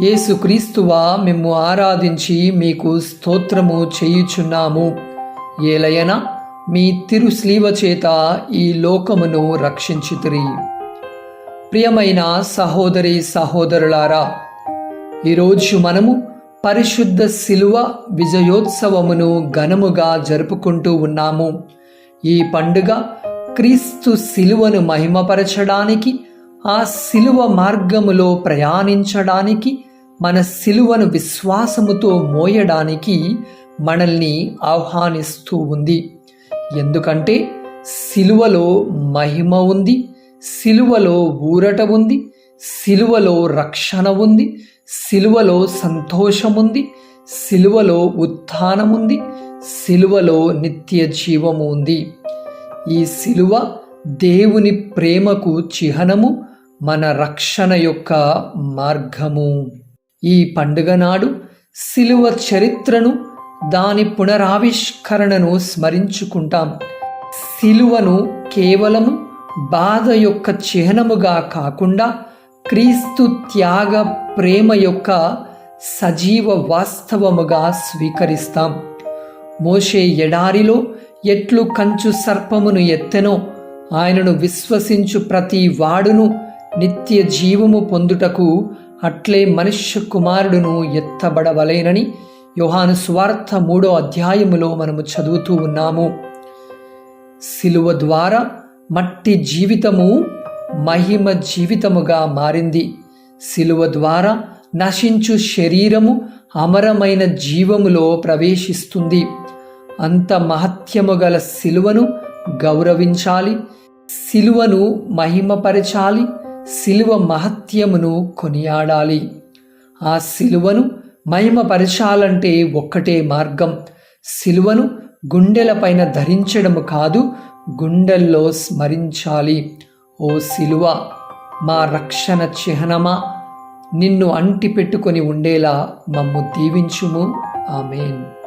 యేసుక్రీస్తువా మేము ఆరాధించి మీకు స్తోత్రము చేయుచున్నాము. ఏలయన మీ తిరు స్లీవ చేత ఈ లోకమును రక్షించుతిరి. ప్రియమైన సహోదరి సహోదరులారా ఈరోజు మనము పరిశుద్ధ శిలువ విజయోత్సవమును ఘనముగా జరుపుకుంటూ ఉన్నాము. ఈ పండుగ క్రీస్తు శిలువను మహిమపరచడానికి ఆ శిలువ మార్గములో ప్రయాణించడానికి మన శిలువను విశ్వాసముతో మోయడానికి మనల్ని ఆహ్వానిస్తూ ఉంది. ఎందుకంటే శిలువలో మహిమ ఉంది శిలువలో ఊరట ఉంది శిలువలో రక్షణ ఉంది శిలువలో సంతోషముంది శిలువలో ఉత్థానముంది శిలువలో నిత్య జీవము ఉంది. ఈ శిలువ దేవుని ప్రేమకు చిహ్నము మన రక్షణ యొక్క మార్గము. ఈ పండుగ నాడు శిలువ చరిత్రను దాని పునరావిష్కరణను స్మరించుకుంటాం. శిలువను కేవలము బాధ యొక్క చిహ్నముగా కాకుండా క్రీస్తు త్యాగ ప్రేమ యొక్క సజీవ వాస్తవముగా స్వీకరిస్తాం. మోషే ఎడారిలో ఎట్లు కంచు సర్పమును ఎత్తెనో ఆయనను విశ్వసించు ప్రతి వాడును నిత్య జీవము పొందుటకు అట్లే మనుష్య కుమారుడును ఎత్తబడవలేనని యోహాను స్వార్థ మూడో అధ్యాయములో మనము చదువుతూ ఉన్నాము. శిలువ ద్వారా మట్టి జీవితము మహిమ జీవితముగా మారింది. శిలువ ద్వారా నశించు శరీరము అమరమైన జీవములో ప్రవేశిస్తుంది. అంత మహత్యము గల శిలువను గౌరవించాలి. శిలువను మహిమపరచాలి. శిలువ మహత్యమును కొనియాడాలి. ఆ శిలువను మహిమపరచాలంటే ఒక్కటే మార్గం. శిలువను గుండెలపైన ధరించడము కాదు గుండెల్లో స్మరించాలి. ఓ శిలువ మా రక్షణ చిహ్నమా? నిన్ను అంటి పెట్టుకొని ఉండేలా మమ్ము దీవించుము. ఆమెన్.